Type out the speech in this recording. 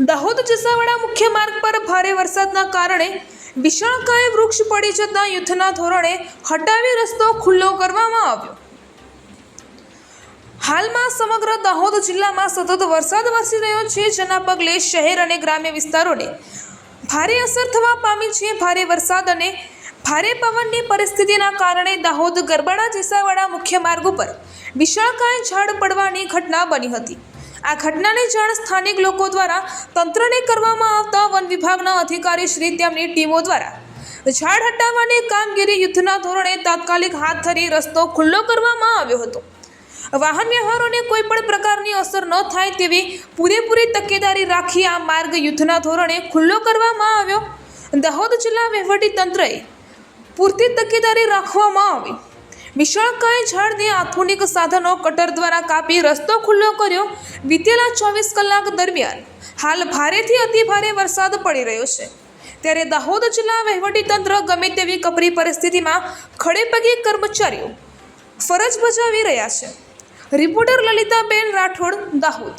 દાહોદ જસાવાડા મુખ્ય માર્ગ પર ભારે વરસાદના કારણે વિશાળકાય વૃક્ષ પડી જતા યુદ્ધના ધોરણે હટાવી રસ્તો ખુલ્લો કરવામાં આવ્યો. હાલમાં સમગ્ર દાહોદ જિલ્લામાં સતત વરસાદ વરસી રહ્યો છે, જેના પગલે શહેર અને ગ્રામ્ય વિસ્તારોને ભારે અસર થવા પામી છે. ભારે વરસાદ અને ભારે પવનની પરિસ્થિતિના કારણે દાહોદ ગરબાડા જેસાવાડા મુખ્ય માર્ગ ઉપર વિશાળકાય ઝાડ પડવાની ઘટના બની હતી. આ ઘટનાની જાણ સ્થાનિક લોકો દ્વારા તંત્રને કરવામાં આવતા વન વિભાગના અધિકારી શ્રી તેમની ટીમો દ્વારા. ઝાડ હટાવવાની કામગીરી યુદ્ધના ધોરણે તાત્કાલિક હાથ ધરી રસ્તો ખુલ્લો કરવામાં આવ્યો હતો. વાહન વ્યવહારોને કોઈ પણ પ્રકારની અસર ન થાય તેવી પૂરેપૂરી તકેદારી રાખી આ માર્ગ યુદ્ધના ધોરણે ખુલ્લો કરવામાં આવ્યો. દાહોદ જિલ્લા વહીવટી તંત્રએ પૂરતી તકેદારી રાખવામાં આવી. વિશાળકાય ઝાડને આધુનિક સાધનો કટર દ્વારા કાપી રસ્તો ખુલ્લો કર્યો. વીતેલા ચોવીસ કલાક દરમિયાન હાલ ભારેથી અતિ ભારે વરસાદ પડી રહ્યો છે. ત્યારે દાહોદ જિલ્લા વહીવટી તંત્ર ગમે તેવી કપરી પરિસ્થિતિમાં ખડેપગે કર્મચારીઓ ફરજ બજાવી રહ્યા છે. રિપોર્ટર લલિતાબેન રાઠોડ, દાહોદ.